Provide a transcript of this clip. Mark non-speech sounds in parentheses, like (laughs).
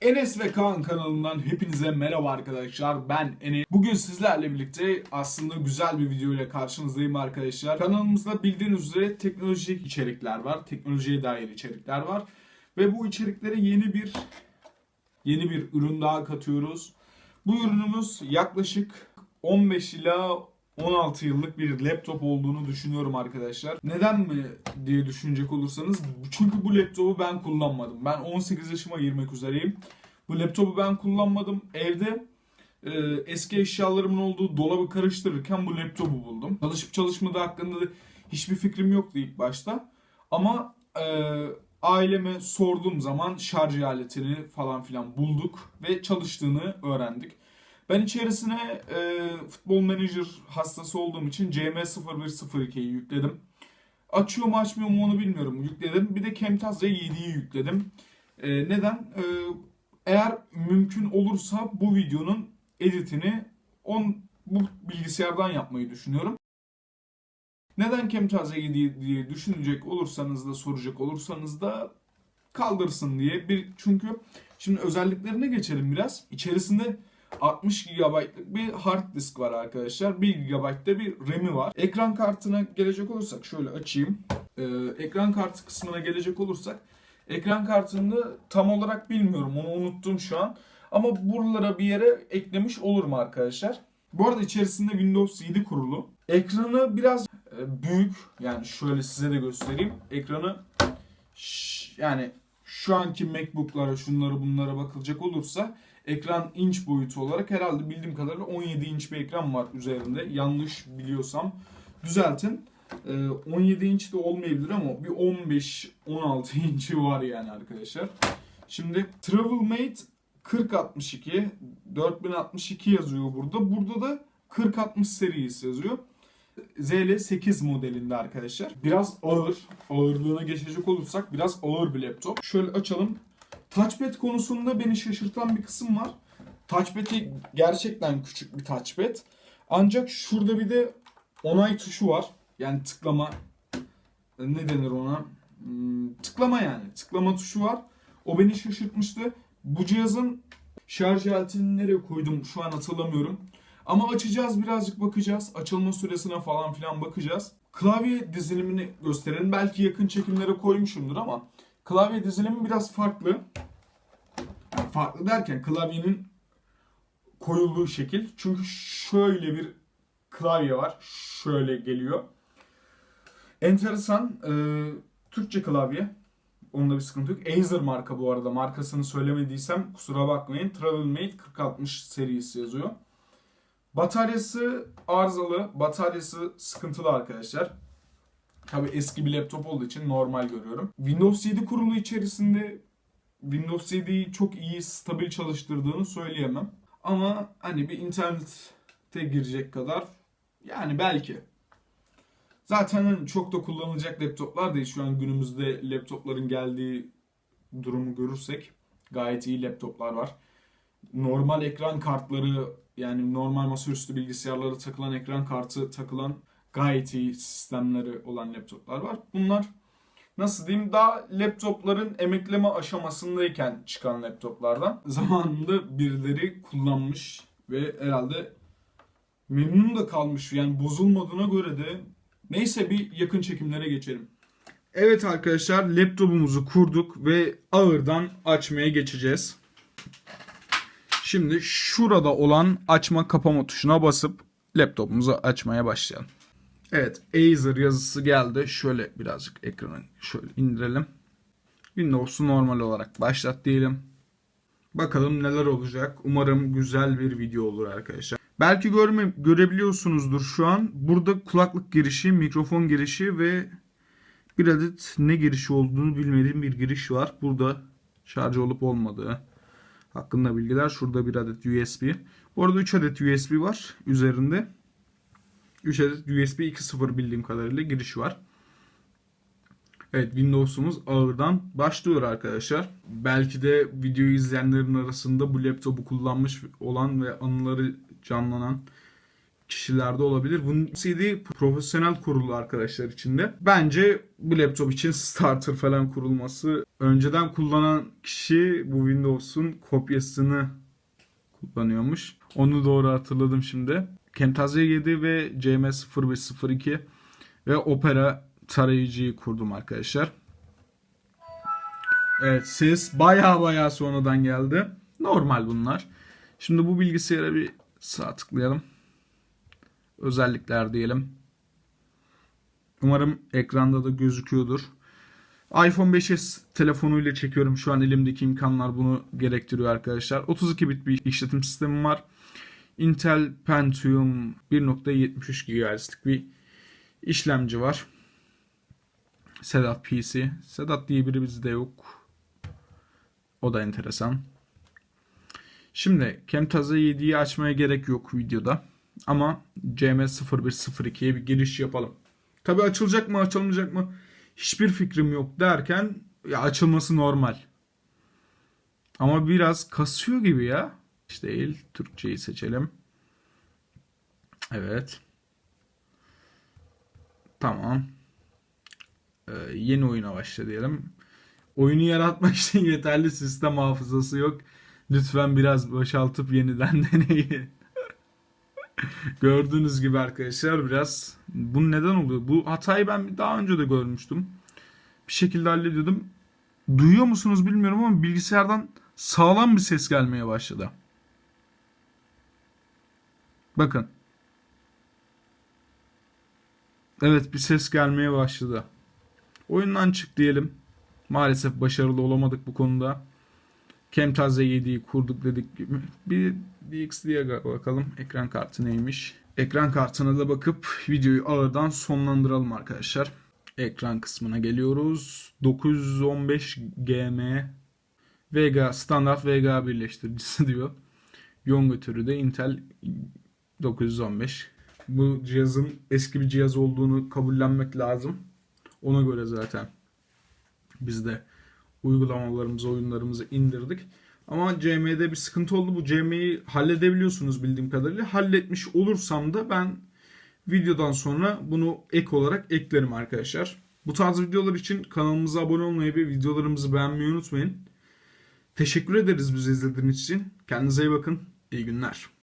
Enes ve Kaan kanalından hepinize merhaba arkadaşlar. Ben Enes. Bugün sizlerle birlikte aslında güzel bir video ile karşınızdayım arkadaşlar. Kanalımızda bildiğiniz üzere teknolojik içerikler var. Teknolojiye dair içerikler var. Ve bu içeriklere yeni bir yeni bir ürün daha katıyoruz. Bu ürünümüz yaklaşık 15 ila 16 yıllık bir laptop olduğunu düşünüyorum arkadaşlar. Neden mi diye düşünecek olursanız çünkü bu laptopu ben kullanmadım. Ben 18 yaşıma girmek üzereyim. Bu laptopu ben kullanmadım. Evde e, eski eşyalarımın olduğu dolabı karıştırırken bu laptopu buldum. Çalışıp çalışmadığı hakkında da hiçbir fikrim yoktu ilk başta. Ama e, aileme sorduğum zaman şarj aletini falan filan bulduk ve çalıştığını öğrendik. Ben içerisine e, futbol menajer hastası olduğum için CM0102'yi yükledim. Açıyor mu açmıyor mu onu bilmiyorum. Yükledim. Bir de Camtasia 7'yi yükledim. E, neden? E, eğer mümkün olursa bu videonun editini on, bu bilgisayardan yapmayı düşünüyorum. Neden Camtasia 7 diye düşünecek olursanız da soracak olursanız da kaldırsın diye. Bir, çünkü şimdi özelliklerine geçelim biraz. İçerisinde 60 GB'lık bir hard disk var arkadaşlar. 1 GB'da bir RAM'i var. Ekran kartına gelecek olursak şöyle açayım. Ee, ekran kartı kısmına gelecek olursak ekran kartını tam olarak bilmiyorum. Onu unuttum şu an. Ama buralara bir yere eklemiş olur mu arkadaşlar? Bu arada içerisinde Windows 7 kurulu. Ekranı biraz e, büyük. Yani şöyle size de göstereyim. Ekranı yani şu anki MacBook'lara şunlara bunlara bakılacak olursa ekran inç boyutu olarak herhalde bildiğim kadarıyla 17 inç bir ekran var üzerinde. Yanlış biliyorsam düzeltin. Ee, 17 inç de olmayabilir ama bir 15-16 (laughs) inçi var yani arkadaşlar. Şimdi TravelMate 4062 4062 yazıyor burada. Burada da 4060 serisi yazıyor. ZL8 modelinde arkadaşlar. Biraz ağır. Ağırlığına geçecek olursak biraz ağır bir laptop. Şöyle açalım. Touchpad konusunda beni şaşırtan bir kısım var. Touchpad'i gerçekten küçük bir touchpad. Ancak şurada bir de onay tuşu var. Yani tıklama ne denir ona? Hmm, tıklama yani. Tıklama tuşu var. O beni şaşırtmıştı. Bu cihazın şarj aletini nereye koydum şu an hatırlamıyorum. Ama açacağız birazcık bakacağız. Açılma süresine falan filan bakacağız. Klavye dizilimini gösterelim. Belki yakın çekimlere koymuşumdur ama klavye dizilimi biraz farklı. Farklı derken klavyenin koyulduğu şekil. Çünkü şöyle bir klavye var. Şöyle geliyor. Enteresan. e, Türkçe klavye. Onda bir sıkıntı yok. Acer marka bu arada. Markasını söylemediysem kusura bakmayın. TravelMate 4060 serisi yazıyor. Bataryası arızalı. Bataryası sıkıntılı arkadaşlar. Tabi eski bir laptop olduğu için normal görüyorum. Windows 7 kurulu içerisinde Windows 7'yi çok iyi stabil çalıştırdığını söyleyemem. Ama hani bir internete girecek kadar yani belki. Zaten hani çok da kullanılacak laptoplar değil. Şu an günümüzde laptopların geldiği durumu görürsek gayet iyi laptoplar var. Normal ekran kartları yani normal masaüstü bilgisayarlara takılan ekran kartı takılan gayet iyi sistemleri olan laptoplar var. Bunlar nasıl diyeyim daha laptopların emekleme aşamasındayken çıkan laptoplardan. (laughs) Zamanında birileri kullanmış ve herhalde memnun da kalmış. Yani bozulmadığına göre de neyse bir yakın çekimlere geçelim. Evet arkadaşlar laptopumuzu kurduk ve ağırdan açmaya geçeceğiz. Şimdi şurada olan açma kapama tuşuna basıp laptopumuzu açmaya başlayalım. Evet Acer yazısı geldi. Şöyle birazcık ekranı şöyle indirelim. Windows'u normal olarak başlat diyelim. Bakalım neler olacak. Umarım güzel bir video olur arkadaşlar. Belki görme, görebiliyorsunuzdur şu an. Burada kulaklık girişi, mikrofon girişi ve bir adet ne girişi olduğunu bilmediğim bir giriş var. Burada şarj olup olmadığı hakkında bilgiler. Şurada bir adet USB. Bu arada 3 adet USB var üzerinde. 3 adet USB 2.0 bildiğim kadarıyla girişi var. Evet Windows'umuz ağırdan başlıyor arkadaşlar. Belki de videoyu izleyenlerin arasında bu laptopu kullanmış olan ve anıları canlanan kişilerde olabilir. Bunun CD profesyonel kurulu arkadaşlar içinde. Bence bu laptop için starter falan kurulması önceden kullanan kişi bu Windows'un kopyasını kullanıyormuş. Onu doğru hatırladım şimdi. Camtasia 7 ve CM0502 ve Opera tarayıcıyı kurdum arkadaşlar. Evet ses baya baya sonradan geldi. Normal bunlar. Şimdi bu bilgisayara bir sağ tıklayalım. Özellikler diyelim. Umarım ekranda da gözüküyordur. iPhone 5s telefonuyla çekiyorum. Şu an elimdeki imkanlar bunu gerektiriyor arkadaşlar. 32 bit bir işletim sistemim var. Intel Pentium 1.73 GHz'lik bir işlemci var. Sedat PC. Sedat diye biri bizde yok. O da enteresan. Şimdi Camtasia 7'yi açmaya gerek yok videoda. Ama CM0102'ye bir giriş yapalım. Tabi açılacak mı açılmayacak mı hiçbir fikrim yok derken ya açılması normal. Ama biraz kasıyor gibi ya. Hiç değil. Türkçeyi seçelim. Evet. Tamam. Ee, yeni oyuna başla diyelim. Oyunu yaratmak (laughs) için yeterli sistem hafızası yok. Lütfen biraz boşaltıp yeniden (laughs) deneyin. Gördüğünüz gibi arkadaşlar biraz bu neden oluyor? Bu hatayı ben daha önce de görmüştüm. Bir şekilde hallediyordum. Duyuyor musunuz bilmiyorum ama bilgisayardan sağlam bir ses gelmeye başladı. Bakın. Evet bir ses gelmeye başladı. Oyundan çık diyelim. Maalesef başarılı olamadık bu konuda. Camtasia 7'yi kurduk dedik gibi. Bir DXD'ye bakalım. Ekran kartı neymiş? Ekran kartına da bakıp videoyu ağırdan sonlandıralım arkadaşlar. Ekran kısmına geliyoruz. 915 GM Vega standart Vega birleştiricisi (laughs) diyor. Yön götürü de Intel 915. Bu cihazın eski bir cihaz olduğunu kabullenmek lazım. Ona göre zaten biz de uygulamalarımızı, oyunlarımızı indirdik. Ama CM'de bir sıkıntı oldu. Bu CM'yi halledebiliyorsunuz bildiğim kadarıyla. Halletmiş olursam da ben videodan sonra bunu ek olarak eklerim arkadaşlar. Bu tarz videolar için kanalımıza abone olmayı ve videolarımızı beğenmeyi unutmayın. Teşekkür ederiz bizi izlediğiniz için. Kendinize iyi bakın. İyi günler.